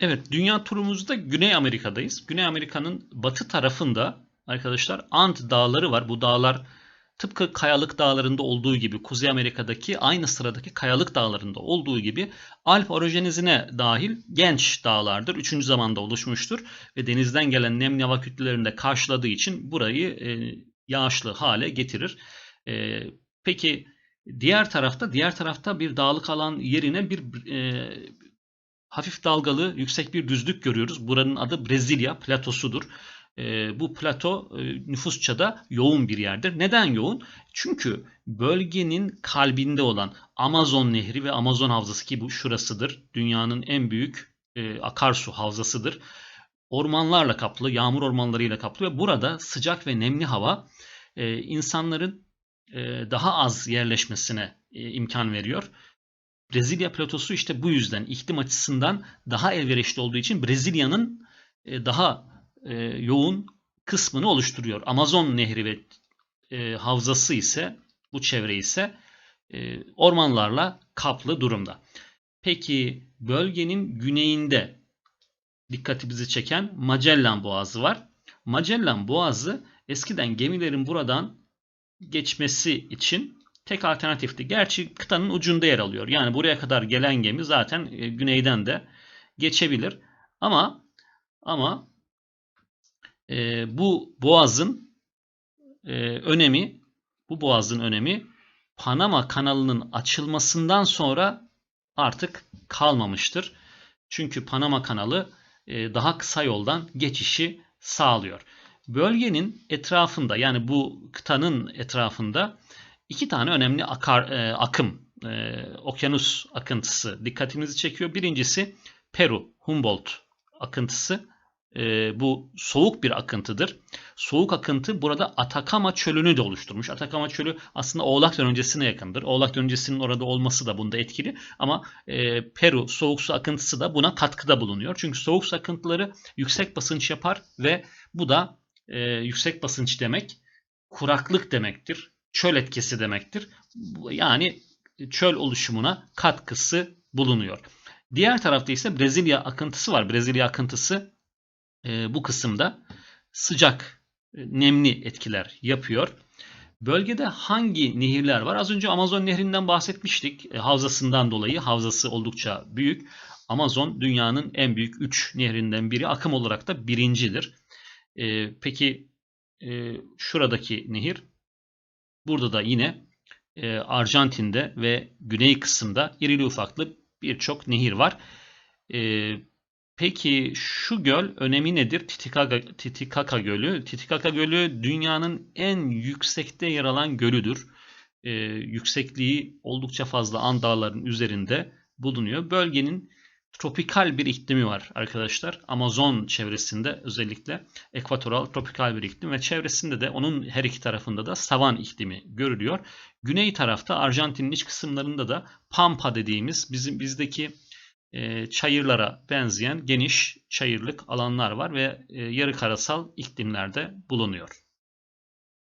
Evet, dünya turumuzda Güney Amerika'dayız. Güney Amerika'nın batı tarafında arkadaşlar Ant Dağları var. Bu dağlar tıpkı Kayalık Dağları'nda olduğu gibi, Kuzey Amerika'daki aynı sıradaki Kayalık Dağları'nda olduğu gibi Alp orojenizine dahil genç dağlardır. Üçüncü zamanda oluşmuştur ve denizden gelen nemli hava kütlelerinde karşıladığı için burayı e, yağışlı hale getirir. E, peki diğer tarafta, diğer tarafta bir dağlık alan yerine bir e, hafif dalgalı yüksek bir düzlük görüyoruz. Buranın adı Brezilya platosudur. E, bu plato e, nüfusça da yoğun bir yerdir. Neden yoğun? Çünkü bölgenin kalbinde olan Amazon Nehri ve Amazon Havzası ki bu şurasıdır. Dünyanın en büyük e, akarsu havzasıdır. Ormanlarla kaplı, yağmur ormanlarıyla kaplı ve burada sıcak ve nemli hava e, insanların e, daha az yerleşmesine e, imkan veriyor. Brezilya platosu işte bu yüzden iklim açısından daha elverişli olduğu için Brezilya'nın e, daha e, yoğun kısmını oluşturuyor. Amazon nehri ve e, havzası ise bu çevre ise ormanlarla kaplı durumda. Peki bölgenin güneyinde dikkatimizi çeken Magellan Boğazı var. Magellan Boğazı eskiden gemilerin buradan geçmesi için tek alternatifti. Gerçi kıtanın ucunda yer alıyor. Yani buraya kadar gelen gemi zaten e, güneyden de geçebilir. Ama ama e, bu boğazın e, önemi bu boğazın önemi Panama kanalının açılmasından sonra artık kalmamıştır. Çünkü Panama kanalı e, daha kısa yoldan geçişi sağlıyor. Bölgenin etrafında yani bu kıtanın etrafında iki tane önemli akar, e, akım, e, okyanus akıntısı dikkatimizi çekiyor. Birincisi Peru, Humboldt akıntısı. E, bu soğuk bir akıntıdır. Soğuk akıntı burada Atakama çölünü de oluşturmuş. Atakama çölü aslında Oğlak dönencesine yakındır. Oğlak dönencesinin orada olması da bunda etkili. Ama e, Peru soğuk su akıntısı da buna katkıda bulunuyor. Çünkü soğuk su akıntıları yüksek basınç yapar ve bu da e, yüksek basınç demek kuraklık demektir çöl etkisi demektir. Yani çöl oluşumuna katkısı bulunuyor. Diğer tarafta ise Brezilya akıntısı var. Brezilya akıntısı e, bu kısımda sıcak, e, nemli etkiler yapıyor. Bölgede hangi nehirler var? Az önce Amazon nehrinden bahsetmiştik. E, havzasından dolayı havzası oldukça büyük. Amazon dünyanın en büyük 3 nehrinden biri. Akım olarak da birincidir. E, peki e, şuradaki nehir Burada da yine e, Arjantin'de ve güney kısımda irili ufaklı birçok nehir var. E, peki şu göl önemi nedir? Titicaca, Titicaca Gölü. Titicaca Gölü dünyanın en yüksekte yer alan gölüdür. E, yüksekliği oldukça fazla An Dağları'nın üzerinde bulunuyor. Bölgenin tropikal bir iklimi var arkadaşlar. Amazon çevresinde özellikle ekvatoral tropikal bir iklim ve çevresinde de onun her iki tarafında da savan iklimi görülüyor. Güney tarafta Arjantin'in iç kısımlarında da pampa dediğimiz bizim bizdeki e, çayırlara benzeyen geniş çayırlık alanlar var ve e, yarı karasal iklimlerde bulunuyor.